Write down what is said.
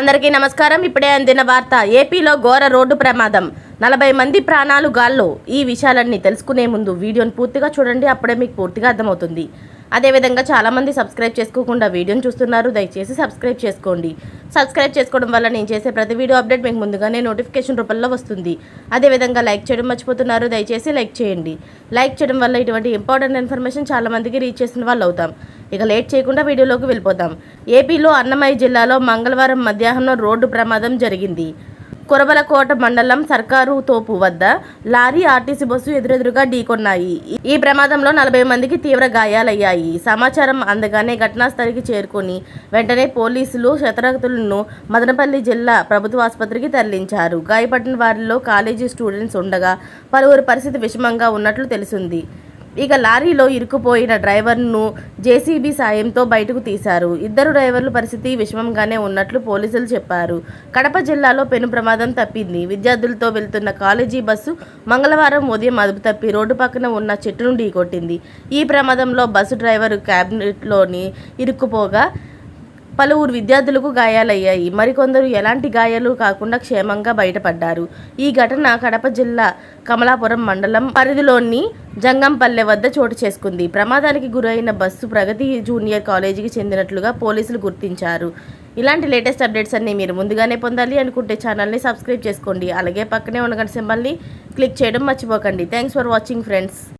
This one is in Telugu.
అందరికీ నమస్కారం. ఇప్పుడే అందిన వార్త ఏపీలో ఘోర రోడ్డు ప్రమాదం. నలభై మంది ప్రాణాలు గాల్లో. ఈ విషయాలన్నీ తెలుసుకునే ముందు వీడియోను పూర్తిగా చూడండి. అప్పుడే మీకు పూర్తిగా అర్థమవుతుంది. అదేవిధంగా చాలామంది సబ్స్క్రైబ్ చేసుకోకుండా వీడియోని చూస్తున్నారు. దయచేసి సబ్స్క్రైబ్ చేసుకోండి. సబ్స్క్రైబ్ చేసుకోవడం వల్ల నేను చేసే ప్రతి వీడియో అప్డేట్ మీకు ముందుగానే నోటిఫికేషన్ రూపంలో వస్తుంది. అదేవిధంగా లైక్ చేయడం మర్చిపోతున్నారు. దయచేసి లైక్ చేయండి. లైక్ చేయడం వల్ల ఇటువంటి ఇంపార్టెంట్ ఇన్ఫర్మేషన్ చాలా మందికి రీచ్ చేసిన వాళ్ళు అవుతాం. ఇక లేట్ చేయకుండా వీడియోలోకి వెళ్ళిపోతాం. ఏపీలో అన్నమయ్య జిల్లాలో మంగళవారం మధ్యాహ్నం రోడ్డు ప్రమాదం జరిగింది. కురబలకోట మండలం సర్కారు తోపు వద్ద లారీ ఆర్టీసీ బస్సు ఎదురెదురుగా ఢీకొన్నాయి. ఈ ప్రమాదంలో నలభై మందికి తీవ్ర గాయాలయ్యాయి. సమాచారం అందగానే ఘటనాస్థలికి చేరుకుని చేరుకొని వెంటనే పోలీసులు శతరగతులను మదనపల్లి జిల్లా ప్రభుత్వ ఆసుపత్రికి తరలించారు. గాయపడిన వారిలో కాలేజీ స్టూడెంట్స్ ఉండగా పలువురు పరిస్థితి విషమంగా ఉన్నట్లు తెలిసింది. ఇక లారీలో ఇరుక్కుపోయిన డ్రైవర్ను జేసీబీ సాయంతో బయటకు తీశారు. ఇద్దరు డ్రైవర్ల పరిస్థితి విషమంగానే ఉన్నట్లు పోలీసులు చెప్పారు. కడప జిల్లాలో పెను ప్రమాదం తప్పింది. విద్యార్థులతో వెళ్తున్న కాలేజీ బస్సు మంగళవారం ఉదయం అదుపు తప్పి రోడ్డు పక్కన ఉన్న చెట్టును ఢీకొట్టింది ఈ ప్రమాదంలో బస్సు డ్రైవర్ క్యాబినెట్లోని ఇరుక్కుపోగా పలువురు విద్యార్థులకు గాయాలయ్యాయి. మరికొందరు ఎలాంటి గాయాలు కాకుండా క్షేమంగా బయటపడ్డారు. ఈ ఘటన కడప జిల్లా కమలాపురం మండలం పరిధిలోని జంగంపల్లె వద్ద చోటు చేసుకుంది. ప్రమాదానికి గురైన బస్సు ప్రగతి జూనియర్ కాలేజీకి చెందినట్లుగా పోలీసులు గుర్తించారు. ఇలాంటి లేటెస్ట్ అప్డేట్స్ అన్నీ మీరు ముందుగానే పొందాలి అనుకుంటే ఛానల్ని సబ్స్క్రైబ్ చేసుకోండి. అలాగే పక్కనే ఉన్న గంట సింబల్ని క్లిక్ చేయడం మర్చిపోకండి. Thanks for watching friends